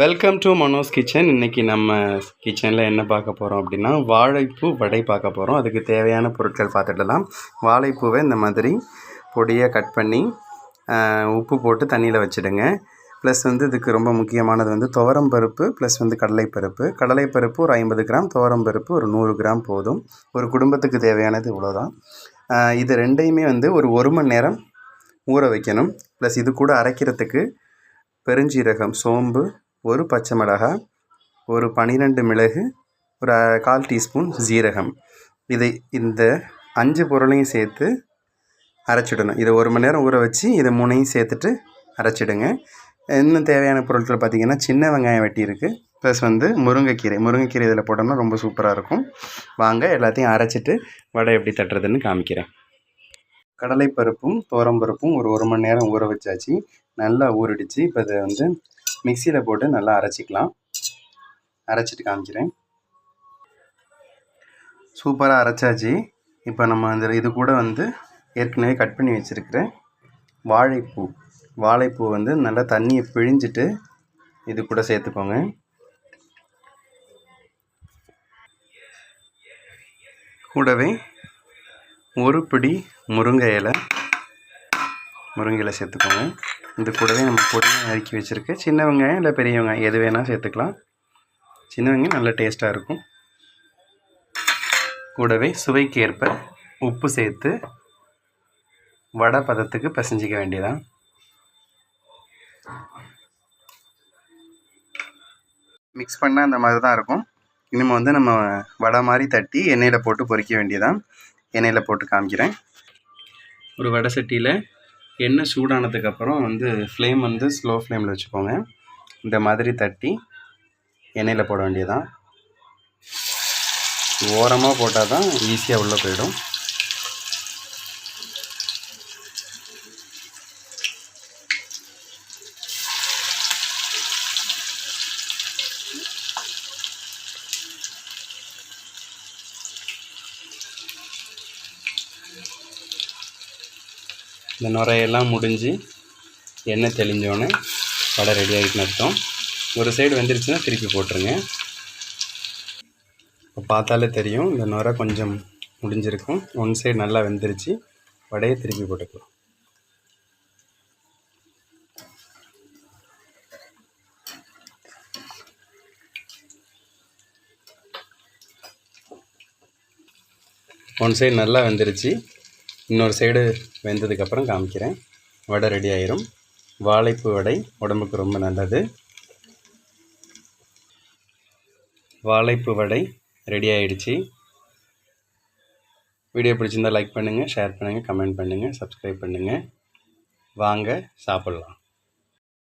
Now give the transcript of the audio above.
Welcome to Mano's kitchen இன்றைக்கி நம்ம கிச்சனில் என்ன பார்க்க போகிறோம் அப்படின்னா வாழைப்பூ வடை பார்க்க போகிறோம் அதுக்கு தேவையான பொருட்கள் பார்த்துடலாம். வாழைப்பூவை இந்த மாதிரி பொடியாக கட் பண்ணி உப்பு போட்டு தண்ணியில் வச்சுடுங்க. ப்ளஸ் வந்து இதுக்கு ரொம்ப முக்கியமானது வந்து துவரம் பருப்பு ப்ளஸ் வந்து கடலைப்பருப்பு. கடலைப்பருப்பு ஒரு ஐம்பது கிராம் துவரம் பருப்பு ஒரு நூறு கிராம் போதும். ஒரு குடும்பத்துக்கு தேவையானது இவ்வளோதான் இது ரெண்டையுமே வந்து ஒரு ஒரு மணி நேரம் ஊற வைக்கணும். ப்ளஸ் இது கூட அரைக்கிறதுக்கு பெருஞ்சீரகம் சோம்பு ஒரு பச்சை மிளகாய் ஒரு பனிரெண்டு மிளகு ஒரு கால் டீஸ்பூன் ஜீரகம். இதை இந்த அஞ்சு பொருளையும் சேர்த்து அரைச்சிடணும். இதை ஒரு மணி நேரம் ஊற வச்சு இதை மூணையும் சேர்த்துட்டு அரைச்சிடுங்க. இன்னும் தேவையான பொருட்கள் பார்த்திங்கன்னா சின்ன வெங்காயம் வெட்டி இருக்குது ப்ளஸ் வந்து முருங்கைக்கீரை. முருங்கைக்கீரை இதில் போட்டோம்னா ரொம்ப சூப்பராக இருக்கும். வாங்க எல்லாத்தையும் அரைச்சிட்டு வடை எப்படி தட்டுறதுன்னு காமிக்கிறேன். கடலைப்பருப்பும் பருப்பும் ஒரு ஒரு மணி நேரம் ஊற வச்சாச்சு. நல்லா ஊறிடுச்சு. இப்போ இதை வந்து மிக்சியில் போட்டு நல்லா அரைச்சிக்கலாம். அரைச்சிட்டு காமிக்கிறேன். சூப்பராக அரைச்சாச்சு. இப்போ நம்ம அந்த இது கூட வந்து ஏற்கனவே கட் பண்ணி வச்சுருக்கிறேன் வாழைப்பூ. வாழைப்பூ வந்து நல்லா தண்ணியை பிழிஞ்சிட்டு இது கூட சேர்த்துக்கோங்க. கூடவே ஒரு பிடி முருங்கை இலை. முருங்கை இலை சேர்த்துக்கோங்க. இது கூடவே நம்ம பொடியும் நறுக்கி வச்சுருக்கு. சின்ன வெங்காயம் இல்லை பெரிய வெங்காயம் எது வேணால் சேர்த்துக்கலாம். சின்ன வெங்காயம் நல்ல டேஸ்ட்டாக இருக்கும். கூடவே சுவைக்கு ஏற்ப உப்பு சேர்த்து வடை பதத்துக்கு பிசைஞ்சிக்க வேண்டியதான் மிக்ஸ் பண்ணால் அந்த மாதிரி தான் இருக்கும். இனிமேல் வந்து நம்ம வடை மாதிரி தட்டி எண்ணெயில் போட்டு பொரிக்க வேண்டியதான் எண்ணெயில் போட்டு காமிக்கிறேன். ஒரு வடை சட்டியில் எண்ணெய் சூடானதுக்கப்புறம் வந்து ஃப்ளேம் வந்து ஸ்லோ ஃப்ளேமில் வச்சுக்கோங்க. இந்த மாதிரி தட்டி எண்ணெயில் போட வேண்டியதான் ஓரமாக போட்டால் தான் ஈஸியாக உள்ளே போயிடும். இந்த நுரையெல்லாம் முடிஞ்சு எண்ணெய் தெளிஞ்சோடனே வடை ரெடி ஆகிட்டுன்னு அர்த்தம். ஒரு சைடு வெந்துருச்சுன்னா திருப்பி போட்டுருங்க. இப்போ பார்த்தாலே தெரியும் இந்த நுரை கொஞ்சம் முடிஞ்சிருக்கும். ஒன் சைடு நல்லா வெந்துருச்சு. வடையை திருப்பி போட்டுக்கலாம். ஒன் சைடு நல்லா வெந்துருச்சு. இன்னொரு சைடு வெந்ததுக்கப்புறம் காமிக்கிறேன். வடை ரெடி ஆயிரும். வாழைப்பூ வடை உடம்புக்கு ரொம்ப நல்லது. வாழைப்பூ வடை ரெடி ஆயிடுச்சு. வீடியோ பிடிச்சிருந்தா லைக் பண்ணுங்கள் ஷேர் பண்ணுங்கள் கமெண்ட் பண்ணுங்கள் சப்ஸ்கிரைப் பண்ணுங்கள் வாங்க சாப்பிட்லாம்.